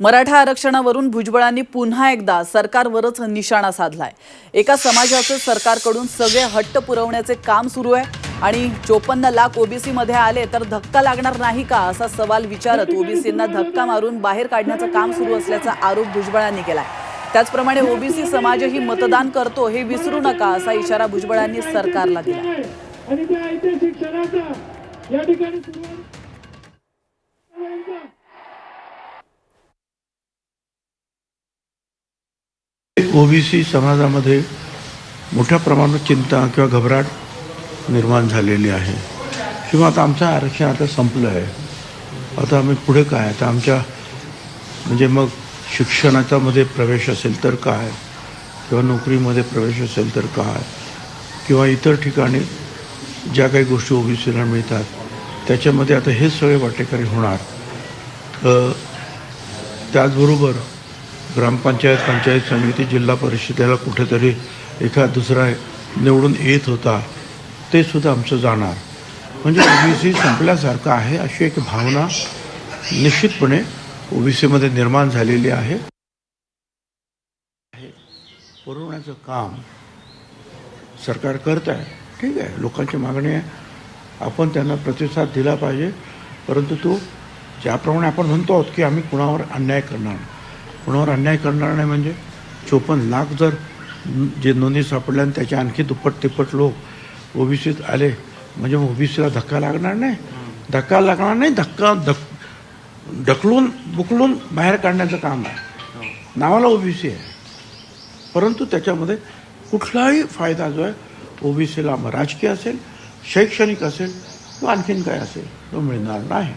मराठा आरक्षणावरून भुजबळांनी पुन्हा एकदा सरकारवरच निशाणा साधलाय. एका समाजाचं सरकारकडून सगळे हट्ट पुरवण्याचे काम सुरू आहे आणि चोपन्न लाख ओबीसी मध्ये आले तर धक्का लागणार नाही का असा सवाल विचारत ओबीसींना धक्का मारून बाहेर काढण्याचं काम सुरू असल्याचा आरोप भुजबळांनी केलाय. त्याचप्रमाणे ओबीसी समाजही मतदान करतो हे विसरू नका असा इशारा भुजबळांनी सरकारला दिला ओबीसी समाजामध्ये मोठ्या प्रमाणात चिंता किंवा घबराट निर्माण झालेली आहे. किंवा आता आमचं आरक्षण आता संपलं आहे. आता आम्ही पुढे काय? आता आमच्या म्हणजे मग शिक्षणाच्यामध्ये प्रवेश असेल तर काय? किंवा नोकरीमध्ये प्रवेश असेल तर काय? किंवा इतर ठिकाणी ज्या काही गोष्टी ओबीसीला मिळतात त्याच्यामध्ये आता हे सगळे वाटेकरी होणार. त्याचबरोबर ग्रामपंचायत पंचायत समिती जिल्हा परिषदेला कुठेतरी एखाद दुसरा निवडून येत होता ते सुद्धा आमचं जाणार. म्हणजे ओबीसी संपल्यासारखं आहे अशी एक भावना निश्चितपणे ओबीसीमध्ये निर्माण झालेली आहे. पुरवण्याचं काम सरकार करत आहे. ठीक आहे लोकांची मागणी आहे. आपण त्यांना प्रतिसाद दिला पाहिजे परंतु तो ज्याप्रमाणे आपण म्हणतो आहोत की आम्ही कुणावर अन्याय करणार नाही. कुणावर अन्याय करणार नाही म्हणजे? चोपन्न लाख जर जे नोंदी सापडल्या आणि त्याच्या आणखी दुप्पट तिप्पट लोक ओबीसीत आले म्हणजे मग ओबीसीला धक्का लागणार नाही? धक्का लागणार नाही धक्का धक ढकलून बुकलून बाहेर काढण्याचं काम आहे. नावाला ओबीसी आहे. परंतु त्याच्यामध्ये कुठलाही फायदा जो आहे ओबीसीला राजकीय असेल शैक्षणिक असेल किंवा आणखीन काय असेल तो मिळणार नाही.